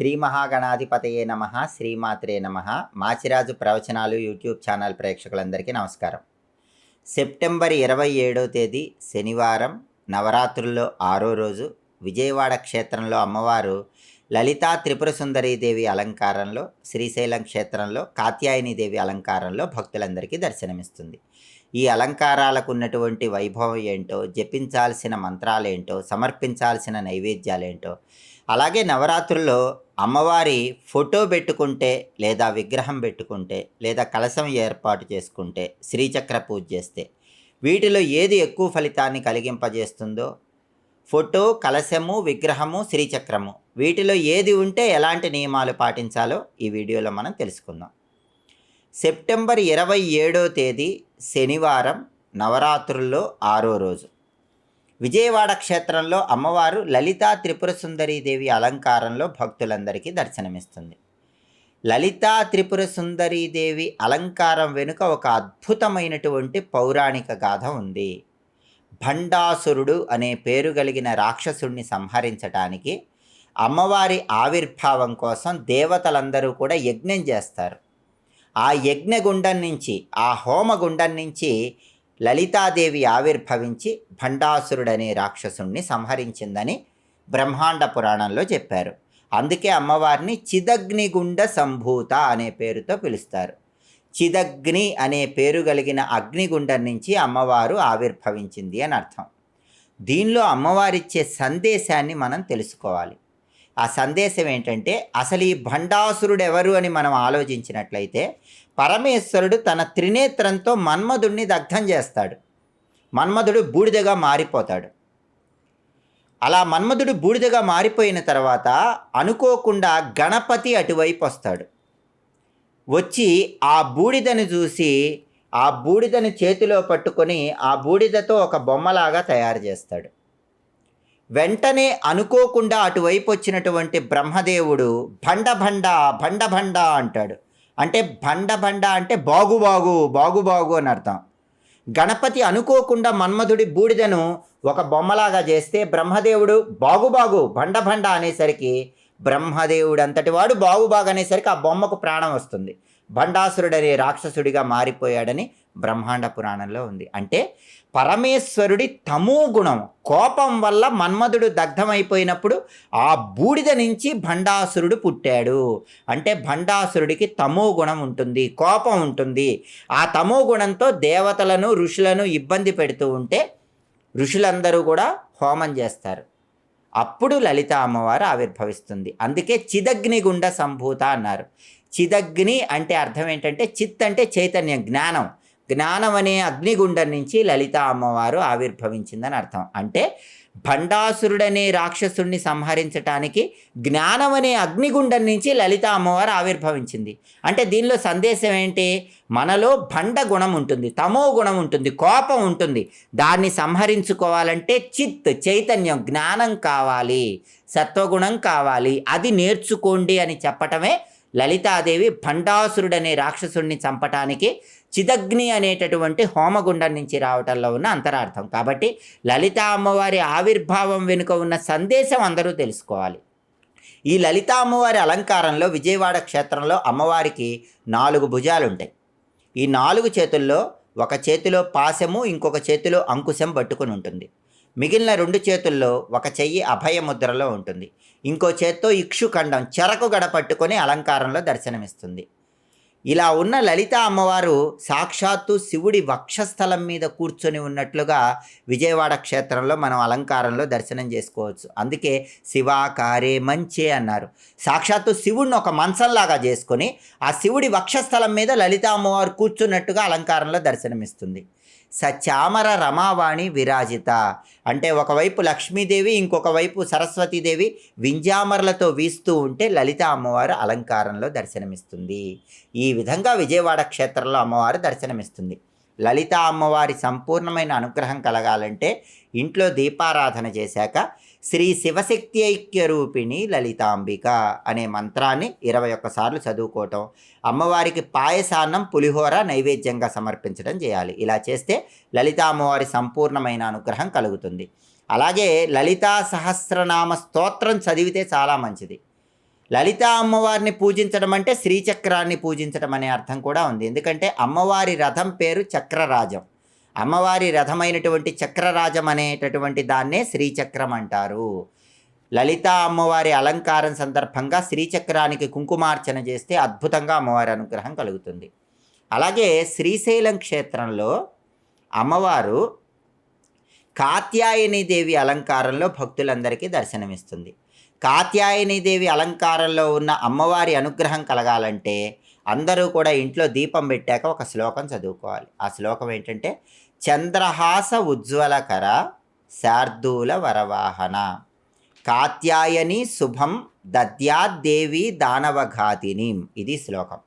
శ్రీ మహాగణాధిపతయే నమ శ్రీమాత్రే నమ. మాచిరాజు ప్రవచనాలు యూట్యూబ్ ఛానల్ ప్రేక్షకులందరికీ నమస్కారం. సెప్టెంబర్ ఇరవై ఏడవ తేదీ శనివారం నవరాత్రుల్లో ఆరో రోజు విజయవాడ క్షేత్రంలో అమ్మవారు లలితా త్రిపుర దేవి అలంకారంలో శ్రీశైలం క్షేత్రంలో కాత్యాయని అలంకారంలో భక్తులందరికీ దర్శనమిస్తుంది. ఈ అలంకారాలకు ఉన్నటువంటి వైభవం ఏంటో జపించాల్సిన మంత్రాలేంటో సమర్పించాల్సిన నైవేద్యాలేంటో అలాగే నవరాత్రుల్లో అమ్మవారి ఫోటో పెట్టుకుంటే లేదా విగ్రహం పెట్టుకుంటే లేదా కలశం ఏర్పాటు చేసుకుంటే శ్రీచక్ర పూజ చేస్తే వీటిలో ఏది ఎక్కువ ఫలితాన్ని కలిగింపజేస్తుందో? ఫోటో కలశము విగ్రహము శ్రీచక్రము వీటిలో ఏది ఉంటే ఎలాంటి నియమాలు పాటించాలో ఈ వీడియోలో మనం తెలుసుకుందాం. సెప్టెంబర్ ఇరవై ఏడో తేదీ శనివారం నవరాత్రుల్లో ఆరో రోజు. విజయవాడ క్షేత్రంలో అమ్మవారు లలితా త్రిపుర దేవి అలంకారంలో భక్తులందరికీ దర్శనమిస్తుంది. లలితా త్రిపుర దేవి అలంకారం వెనుక ఒక అద్భుతమైనటువంటి పౌరాణిక గాథ ఉంది. భండాసురుడు అనే పేరు కలిగిన రాక్షసుడిని సంహరించటానికి అమ్మవారి ఆవిర్భావం కోసం దేవతలందరూ కూడా యజ్ఞం చేస్తారు. ఆ యజ్ఞగుండం నుంచి ఆ హోమగుండం నుంచి లలితాదేవి ఆవిర్భవించి భండాసురుడనే రాక్షసుణ్ణి సంహరించిందని బ్రహ్మాండ పురాణంలో చెప్పారు. అందుకే అమ్మవారిని చిదగ్నిగుండ సంభూత అనే పేరుతో పిలుస్తారు. చిదగ్ని అనే పేరు కలిగిన అగ్నిగుండం నుంచి అమ్మవారు ఆవిర్భవించింది అని అర్థం. దీనిలో అమ్మవారిచ్చే సందేశాన్ని మనం తెలుసుకోవాలి. ఆ సందేశం ఏంటంటే అసలు ఈ భండాసురుడు ఎవరు అని మనం ఆలోచించినట్లయితే పరమేశ్వరుడు తన త్రినేత్రంతో మన్మధుడిని దగ్ధం చేస్తాడు. మన్మధుడు బూడిదగా మారిపోతాడు. అలా మన్మధుడు బూడిదగా మారిపోయిన తర్వాత అనుకోకుండా గణపతి అటువైపు వస్తాడు. వచ్చి ఆ బూడిదని చూసి ఆ బూడిదను చేతిలో పట్టుకొని ఆ బూడిదతో ఒక బొమ్మలాగా తయారు చేస్తాడు. వెంటనే అనుకోకుండా అటువైపు వచ్చినటువంటి బ్రహ్మదేవుడు భండ భండ భండ భండ అంటాడు. అంటే భండ భండ అంటే బాగు బాగు బాగు బాగు అని అర్థం. గణపతి అనుకోకుండా మన్మధుడి బూడిదను ఒక బొమ్మలాగా చేస్తే బ్రహ్మదేవుడు బాగుబాగు భండ భండ అనేసరికి బ్రహ్మదేవుడు అంతటి వాడు బాగుబాగు అనేసరికి ఆ బొమ్మకు ప్రాణం వస్తుంది. భండాసురుడనే రాక్షసుడిగా మారిపోయాడని బ్రహ్మాండ పురాణంలో ఉంది. అంటే పరమేశ్వరుడి తమో గుణం కోపం వల్ల మన్మధుడు దగ్ధమైపోయినప్పుడు ఆ బూడిద నుంచి భండాసురుడు పుట్టాడు. అంటే భండాసురుడికి తమో గుణం ఉంటుంది కోపం ఉంటుంది. ఆ తమో గుణంతో దేవతలను ఋషులను ఇబ్బంది పెడుతూ ఉంటే ఋషులందరూ కూడా హోమం చేస్తారు. అప్పుడు లలిత అమ్మవారు ఆవిర్భవిస్తుంది. అందుకే చిదగ్నిగుండ సంభూత అన్నారు. చిదగ్ని అంటే అర్థం ఏంటంటే చిత్ అంటే చైతన్యం జ్ఞానం. జ్ఞానం అనే అగ్నిగుండం నుంచి లలిత అమ్మవారు ఆవిర్భవించిందని అర్థం. అంటే భండాసురుడనే రాక్షసుడిని సంహరించటానికి జ్ఞానం అనే అగ్నిగుండం నుంచి లలిత అమ్మవారు ఆవిర్భవించింది. అంటే దీనిలో సందేశం ఏంటి? మనలో భండ గుణం ఉంటుంది తమో గుణం ఉంటుంది కోపం ఉంటుంది. దాన్ని సంహరించుకోవాలంటే చిత్ చైతన్యం జ్ఞానం కావాలి సత్వగుణం కావాలి అది నేర్చుకోండి అని చెప్పటమే లలితాదేవి భండాసురుడనే రాక్షసుడిని చంపటానికి చిదగ్ని అనేటటువంటి హోమగుండం నుంచి రావటంలో ఉన్న అంతరార్థం. కాబట్టి లలితా అమ్మవారి ఆవిర్భావం వెనుక ఉన్న సందేశం అందరూ తెలుసుకోవాలి. ఈ లలితా అమ్మవారి అలంకారంలో విజయవాడ క్షేత్రంలో అమ్మవారికి నాలుగు భుజాలు ఉంటాయి ఈ నాలుగు చేతుల్లో ఒక చేతిలో పాశము ఇంకొక చేతిలో అంకుశం పట్టుకుని ఉంటుంది. మిగిలిన రెండు చేతుల్లో ఒక చెయ్యి అభయముద్రలో ఉంటుంది. ఇంకో చేత్తో ఇక్షుఖండం చెరకు గడ పట్టుకొని అలంకారంలో దర్శనమిస్తుంది. ఇలా ఉన్న లలిత అమ్మవారు సాక్షాత్తు శివుడి వక్షస్థలం మీద కూర్చొని ఉన్నట్లుగా విజయవాడ క్షేత్రంలో మనం అలంకారంలో దర్శనం చేసుకోవచ్చు. అందుకే శివాకారే మంచే అన్నారు. సాక్షాత్తు శివుడిని ఒక మంచంలాగా చేసుకొని ఆ శివుడి వక్షస్థలం మీద లలిత అమ్మవారు కూర్చున్నట్టుగా అలంకారంలో దర్శనమిస్తుంది. సచామర రమావాణి విరాజిత. అంటే ఒకవైపు లక్ష్మీదేవి ఇంకొక వైపు సరస్వతీదేవి వింజామరలతో వీస్తూ ఉంటే లలిత అమ్మవారు అలంకారంలో దర్శనమిస్తుంది. ఈ విధంగా విజయవాడ క్షేత్రంలో అమ్మవారు దర్శనమిస్తుంది. లలిత అమ్మవారి సంపూర్ణమైన అనుగ్రహం కలగాలంటే ఇంట్లో దీపారాధన చేశాక శ్రీ శివశక్తి ఐక్య రూపిణి లలితాంబిక అనే మంత్రాన్ని ఇరవై ఒక్కసార్లు చదువుకోవటం అమ్మవారికి పాయసాన్నం పులిహోర నైవేద్యంగా సమర్పించడం చేయాలి. ఇలా చేస్తే లలితా అమ్మవారి సంపూర్ణమైన అనుగ్రహం కలుగుతుంది. అలాగే లలితా సహస్రనామ స్తోత్రం చదివితే చాలా మంచిది. లలిత అమ్మవారిని పూజించడం అంటే శ్రీచక్రాన్ని పూజించడం అనే అర్థం కూడా ఉంది. ఎందుకంటే అమ్మవారి రథం పేరు చక్రరాజం. అమ్మవారి రథమైనటువంటి చక్రరాజం అనేటటువంటి దాన్నే శ్రీచక్రం అంటారు. లలిత అమ్మవారి అలంకారం సందర్భంగా శ్రీచక్రానికి కుంకుమార్చన చేస్తే అద్భుతంగా అమ్మవారి అనుగ్రహం కలుగుతుంది. అలాగే శ్రీశైలం క్షేత్రంలో అమ్మవారు కాత్యాయని దేవి అలంకారంలో భక్తులందరికీ దర్శనమిస్తుంది. కాత్యాయని దేవి అలంకారంలో ఉన్న అమ్మవారి అనుగ్రహం కలగాలంటే అందరూ కూడా ఇంట్లో దీపం పెట్టాక ఒక శ్లోకం చదువుకోవాలి. ఆ శ్లోకం ఏంటంటే చంద్రహాస ఉజ్వలకర శార్దూల వరవాహన. కాత్యాయని శుభం దద్యాద్దేవి దానవఘాతిని. ఇది శ్లోకం.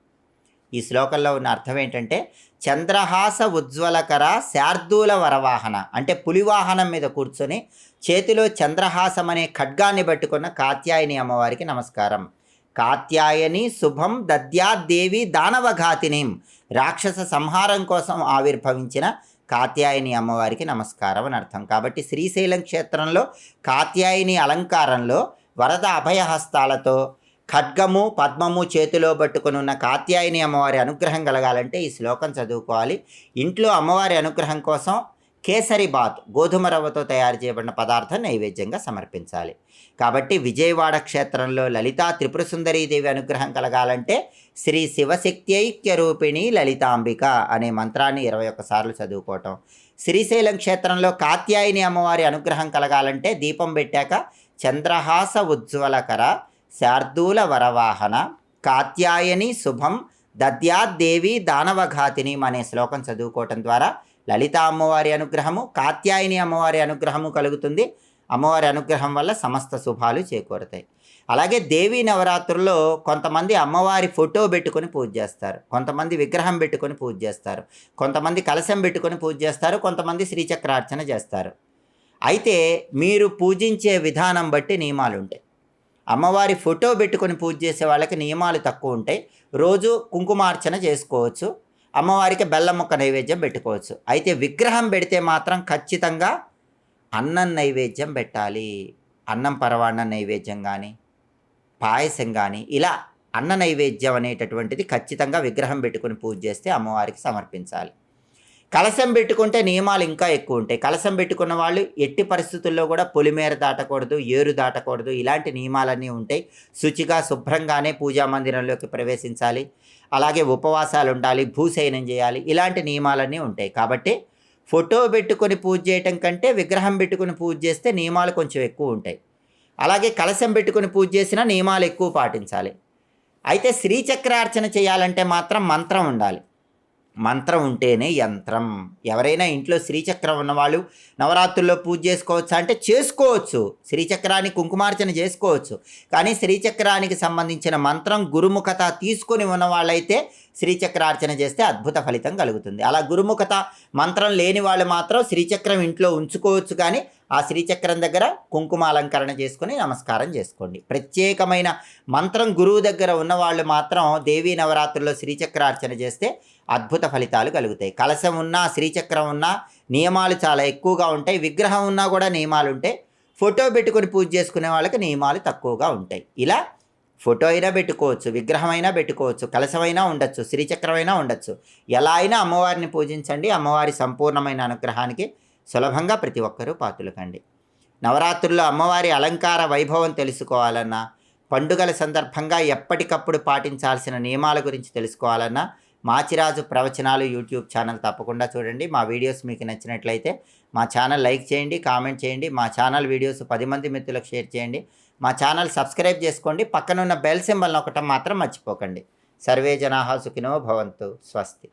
ఈ శ్లోకంలో ఉన్న అర్థం ఏంటంటే చంద్రహాస ఉజ్వలకర శార్దూల వరవాహన. అంటే పులివాహనం మీద కూర్చొని చేతిలో చంద్రహాసం అనే ఖడ్గాన్ని పట్టుకున్న కాత్యాయని అమ్మవారికి నమస్కారం. కాత్యాయని శుభం దద్యాదేవి దానవఘాతినిం. రాక్షస సంహారం కోసం ఆవిర్భవించిన కాత్యాయని అమ్మవారికి నమస్కారం అని అర్థం. కాబట్టి శ్రీశైలం క్షేత్రంలో కాత్యాయని అలంకారంలో వరద అభయహస్తాలతో ఖడ్గము పద్మము చేతిలో పట్టుకుని ఉన్న కాత్యాయని అమ్మవారి అనుగ్రహం కలగాలంటే ఈ శ్లోకం చదువుకోవాలి. ఇంట్లో అమ్మవారి అనుగ్రహం కోసం కేసరి బాత్ గోధుమ రవ్వతో తయారు చేయబడిన పదార్థం నైవేద్యంగా సమర్పించాలి. కాబట్టి విజయవాడ క్షేత్రంలో లలితా త్రిపుర దేవి అనుగ్రహం కలగాలంటే శ్రీ శివశక్తి ఐక్య రూపిణి లలితాంబిక అనే మంత్రాన్ని ఇరవై ఒక్కసార్లు చదువుకోవటం. శ్రీశైలం క్షేత్రంలో కాత్యాయని అమ్మవారి అనుగ్రహం కలగాలంటే దీపం పెట్టాక చంద్రహాస ఉజ్వలకర శార్దూల వరవాహన కాత్యాయని శుభం దద్యాద్దేవి దానవఘాతిని అనే శ్లోకం చదువుకోవటం ద్వారా లలిత అమ్మవారి అనుగ్రహము కాత్యాయని అమ్మవారి అనుగ్రహము కలుగుతుంది. అమ్మవారి అనుగ్రహం వల్ల సమస్త శుభాలు చేకూరుతాయి. అలాగే దేవీ నవరాత్రుల్లో కొంతమంది అమ్మవారి ఫోటో పెట్టుకొని పూజ చేస్తారు. కొంతమంది విగ్రహం పెట్టుకొని పూజ చేస్తారు. కొంతమంది కలశం పెట్టుకొని పూజ చేస్తారు. కొంతమంది శ్రీచక్రార్చన చేస్తారు. అయితే మీరు పూజించే విధానం బట్టి నియమాలు ఉంటాయి. అమ్మవారి ఫోటో పెట్టుకొని పూజ చేసే వాళ్ళకి నియమాలు తక్కువ ఉంటాయి. రోజు కుంకుమార్చన చేసుకోవచ్చు. అమ్మవారికి బెల్లం ముక్క నైవేద్యం పెట్టుకోవచ్చు. అయితే విగ్రహం పెడితే మాత్రం ఖచ్చితంగా అన్నం నైవేద్యం పెట్టాలి. అన్నం పరవాన్న నైవేద్యం కానీ పాయసం కానీ ఇలా అన్న నైవేద్యం అనేటటువంటిది ఖచ్చితంగా విగ్రహం పెట్టుకుని పూజ చేస్తే అమ్మవారికి సమర్పించాలి. కలశం పెట్టుకుంటే నియమాలు ఇంకా ఎక్కువ ఉంటాయి. కలశం పెట్టుకున్న వాళ్ళు ఎట్టి పరిస్థితుల్లో కూడా పొలిమేర దాటకూడదు ఏరు దాటకూడదు. ఇలాంటి నియమాలన్నీ ఉంటాయి. శుచిగా శుభ్రంగానే పూజా మందిరంలోకి ప్రవేశించాలి. అలాగే ఉపవాసాలు ఉండాలి భూశయనం చేయాలి. ఇలాంటి నియమాలన్నీ ఉంటాయి. కాబట్టి ఫోటో పెట్టుకొని పూజ చేయటం కంటే విగ్రహం పెట్టుకుని పూజ చేస్తే నియమాలు కొంచెం ఎక్కువ ఉంటాయి. అలాగే కలశం పెట్టుకుని పూజ చేసినా నియమాలు ఎక్కువ పాటించాలి. అయితే శ్రీచక్రార్చన చేయాలంటే మాత్రం మంత్రం ఉండాలి. మంత్రం ఉంటేనే యంత్రం. ఎవరైనా ఇంట్లో శ్రీచక్రం ఉన్నవాళ్ళు నవరాత్రుల్లో పూజ చేసుకోవచ్చా అంటే చేసుకోవచ్చు. శ్రీచక్రాన్ని కుంకుమార్చన చేసుకోవచ్చు. కానీ శ్రీచక్రానికి సంబంధించిన మంత్రం గురుముఖత తీసుకొని ఉన్నవాళ్ళైతే శ్రీచక్రార్చన చేస్తే అద్భుత ఫలితం కలుగుతుంది. అలా గురుముఖత మంత్రం లేని వాళ్ళు మాత్రం శ్రీచక్రం ఇంట్లో ఉంచుకోవచ్చు కానీ ఆ శ్రీచక్రం దగ్గర కుంకుమ అలంకరణ చేసుకొని నమస్కారం చేసుకోండి. ప్రత్యేకమైన మంత్రం గురువు దగ్గర ఉన్నవాళ్ళు మాత్రం దేవీ నవరాత్రుల్లో శ్రీచక్రార్చన చేస్తే అద్భుత ఫలితాలు కలుగుతాయి. కలశం ఉన్నా శ్రీచక్రం ఉన్నా నియమాలు చాలా ఎక్కువగా ఉంటాయి. విగ్రహం ఉన్నా కూడా నియమాలు ఉంటాయి. ఫోటో పెట్టుకొని పూజ చేసుకునే వాళ్ళకి నియమాలు తక్కువగా ఉంటాయి. ఇలా ఫోటో అయినా పెట్టుకోవచ్చు విగ్రహం అయినా పెట్టుకోవచ్చు కలశమైనా ఉండొచ్చు శ్రీచక్రమైనా ఉండొచ్చు. ఎలా అయినా అమ్మవారిని పూజించండి. అమ్మవారి సంపూర్ణమైన అనుగ్రహానికి సులభంగా ప్రతి ఒక్కరూ పాతులకండి. నవరాత్రుల్లో అమ్మవారి అలంకార వైభవం తెలుసుకోవాలన్నా పండుగల సందర్భంగా ఎప్పటికప్పుడు పాటించాల్సిన నియమాల గురించి తెలుసుకోవాలన్నా మాచిరాజు ప్రవచనాలు యూట్యూబ్ ఛానల్ తప్పకుండా చూడండి. మా వీడియోస్ మీకు నచ్చినట్లయితే మా ఛానల్ లైక్ చేయండి కామెంట్ చేయండి మా ఛానల్ వీడియోస్ పది మంది మిత్రులకు షేర్ చేయండి. మా ఛానల్ సబ్స్క్రైబ్ చేసుకోండి పక్కనున్న బెల్ సింబల్ నొక్కటం మాత్రం మర్చిపోకండి. సర్వే జనాహా సుఖినో భవంతు స్వస్తి.